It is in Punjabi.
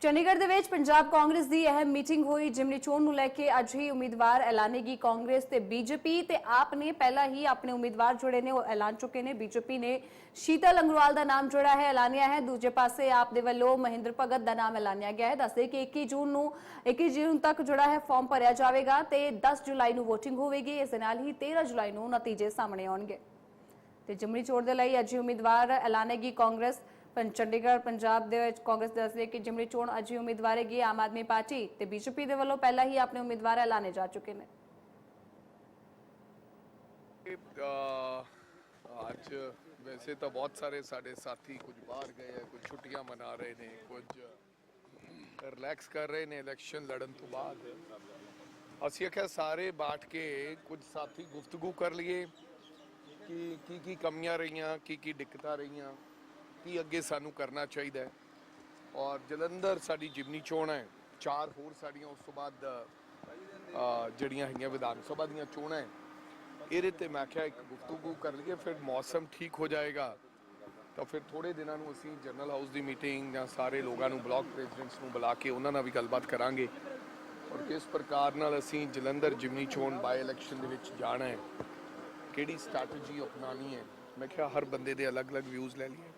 ਚੰਡੀਗੜ੍ਹ ਦੇ ਵਿੱਚ ਪੰਜਾਬ ਕਾਂਗਰਸ ਦੀ ਅਹਿਮ ਮੀਟਿੰਗ ਹੋਈ, ਜਿਮਨੀ ਚੋਣ ਨੂੰ ਲੈ ਕੇ ਅੱਜ ਹੀ ਉਮੀਦਵਾਰ ਐਲਾਨੇਗੀ ਕਾਂਗਰਸ ਤੇ ਬੀਜੇਪੀ ਤੇ ਆਪ ਨੇ ਪਹਿਲਾਂ ਹੀ ਆਪਣੇ ਉਮੀਦਵਾਰ ਜਿਹੜੇ ਨੇ, ਉਹ ਐਲਾਨ ਚੁੱਕੇ ਨੇ। ਬੀਜੇਪੀ ਨੇ ਸ਼ੀਤਲ ਅੰਗਰਵਾਲ ਦਾ ਨਾਮ ਜਿਹੜਾ ਹੈ, ਐਲਾਨਿਆ ਹੈ। ਦੂਜੇ ਪਾਸੇ ਆਪ ਦੇ ਵੱਲੋਂ ਮਹਿੰਦਰ ਭਗਤ ਦਾ ਨਾਮ ਐਲਾਨਿਆ ਗਿਆ ਹੈ। ਦੱਸਦੇ ਕਿ 21 ਜੂਨ ਨੂੰ 21 ਜੂਨ ਤੱਕ ਜਿਹੜਾ ਹੈ, ਫਾਰਮ ਭਰਿਆ ਜਾਵੇਗਾ ਤੇ 10 ਜੁਲਾਈ ਨੂੰ VOTING ਹੋਵੇਗੀ। ਇਸ ਦੇ ਨਾਲ ਹੀ 13 ਜੁਲਾਈ ਨੂੰ ਨਤੀਜੇ ਸਾਹਮਣੇ ਆਉਣਗੇ। ਤੇ ਜਿਮਨੀ ਚੋਣ ਦੇ ਲਈ ਅੱਜ ਹੀ ਉਮੀਦਵਾਰ ਐਲਾਨੇਗੀ ਕਾਂਗਰਸ। ਪੰ ਚੰਡੀਗੜ੍ਹ ਪੰਜਾਬ ਦੇ ਵਿੱਚ ਕਾਂਗਰਸ ਦੱਸਦੇ ਕਿ ਜਮਰੀ ਚੋਣ ਅੱਜ ਹੀ ਉਮੀਦਵਾਰ ਆਮ ਆਦਮੀ ਪਾਰਟੀ ਤੇ ਬੀਜੇਪੀ ਦੇ ਵੱਲੋਂ ਪਹਿਲਾਂ ਹੀ ਆਪਣੇ ਉਮੀਦਵਾਰ ਐਲਾਨੇ ਜਾ ਚੁੱਕੇ ਨੇ ਅੱਜ ਵੈਸੇ ਤਾਂ ਬਹੁਤ ਸਾਰੇ ਸਾਡੇ ਸਾਥੀ ਕੁਝ ਬਾਹਰ ਗਏ ਆ ਕੁਝ ਛੁੱਟੀਆਂ ਮਨਾ ਰਹੇ ਨੇ ਕੁਝ ਰਿਲੈਕਸ ਕਰ ਰਹੇ ਨੇ ਇਲੈਕਸ਼ਨ ਲੜਨ ਤੋਂ ਬਾਅਦ ਅਸੀਂ ਆਖਿਆ ਸਾਰੇ ਬਾਟ ਕੇ ਕੁਝ ਸਾਥੀ ਗੁਫ਼ਤਗੂ ਕਰ ਲਈਏ ਕਿ ਕੀ ਕੀ ਕਮੀਆਂ ਰਹੀਆਂ ਕੀ ਕੀ ਦਿੱਕਤਾਂ ਰਹੀਆਂ ਕੀ ਅੱਗੇ ਸਾਨੂੰ ਕਰਨਾ ਚਾਹੀਦਾ ਹੈ। ਔਰ ਜਲੰਧਰ ਸਾਡੀ ਜਿਮਨੀ ਚੋਣ ਹੈ। ਚਾਰ ਹੋਰ ਸਾਡੀਆਂ ਉਸ ਤੋਂ ਬਾਅਦ ਜਿਹੜੀਆਂ ਹੈਗੀਆਂ ਵਿਧਾਨ ਸਭਾ ਦੀਆਂ ਚੋਣਾਂ ਹੈ। ਇਹਦੇ ਤੇ ਮੈਂ ਕਿਹਾ ਇੱਕ ਗੁਫ਼ਤਗੂ ਕਰ ਲਈਏ, ਫਿਰ ਮੌਸਮ ਠੀਕ ਹੋ ਜਾਏਗਾ। ਤਾਂ ਫਿਰ ਥੋੜੇ ਦਿਨਾਂ ਨੂੰ ਅਸੀਂ ਜਨਰਲ ਹਾਊਸ ਦੀ ਮੀਟਿੰਗ ਜਾਂ ਸਾਰੇ ਲੋਕਾਂ ਨੂੰ, ਬਲਾਕ ਪ੍ਰੈਜ਼ੀਡੈਂਟਸ ਨੂੰ ਬੁਲਾ ਕੇ ਉਹਨਾਂ ਨਾਲ ਵੀ ਗੱਲਬਾਤ ਕਰਾਂਗੇ। ਔਰ ਕਿਸ ਪ੍ਰਕਾਰ ਨਾਲ ਅਸੀਂ ਜਲੰਧਰ ਜਿਮਨੀ ਚੋਣ ਬਾਈ ਇਲੈਕਸ਼ਨ ਦੇ ਵਿੱਚ ਜਾਣਾ ਹੈ, ਕਿਹੜੀ ਸਟ੍ਰੈਟਜੀ ਅਪਣਾਉਣੀ ਹੈ। ਮੈਂ ਕਿਹਾ ਹਰ ਬੰਦੇ ਦੇ ਅਲੱਗ-ਅਲੱਗ ਵਿਊਜ਼ ਲੈ ਲਈਏ।